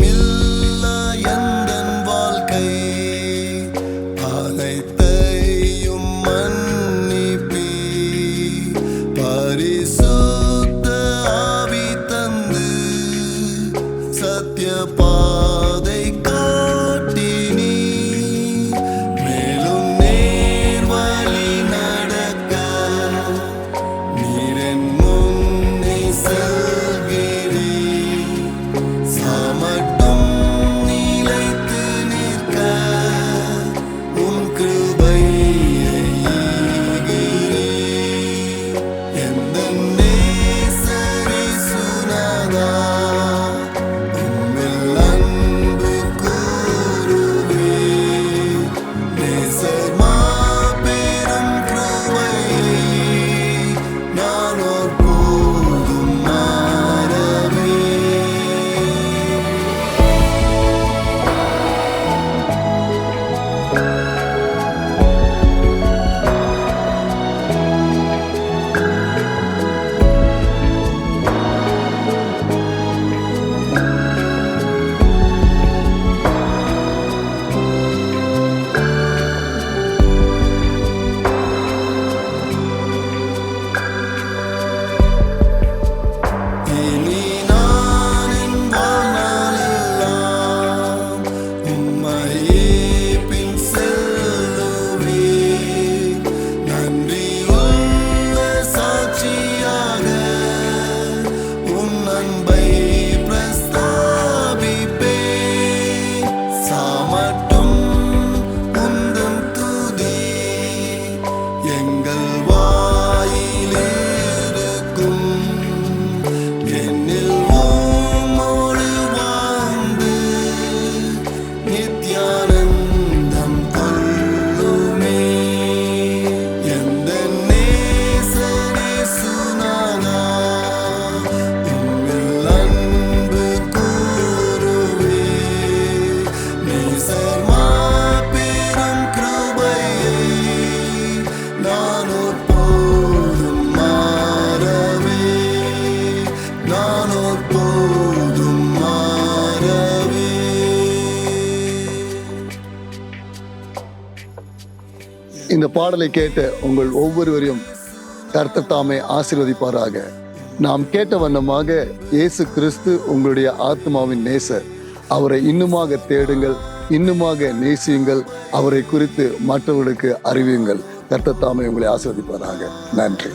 எண்ணமில்லா எந்தன் வாழ்க்கை. அனைத்தையும் மன்னிப்பி பரிசுத்த அன்பை பிரஸ்தாபிப்பேன். சாமட்டும் உந்தன் துதி எங்கள் இந்த பாடலை கேட்ட உங்கள் ஒவ்வொருவரையும் கர்த்தர் தாமே ஆசீர்வதிப்பாராக. நாம் கேட்ட வண்ணமாக இயேசு கிறிஸ்து உங்களுடைய ஆத்மாவின் நேசர். அவரை இன்னுமாக தேடுங்கள் இன்னுமாக நேசியுங்கள் அவரை குறித்து மற்றவர்களுக்கு அறிவியுங்கள். கர்த்தர் தாமே உங்களை ஆசீர்வதிப்பாராக. நன்றி.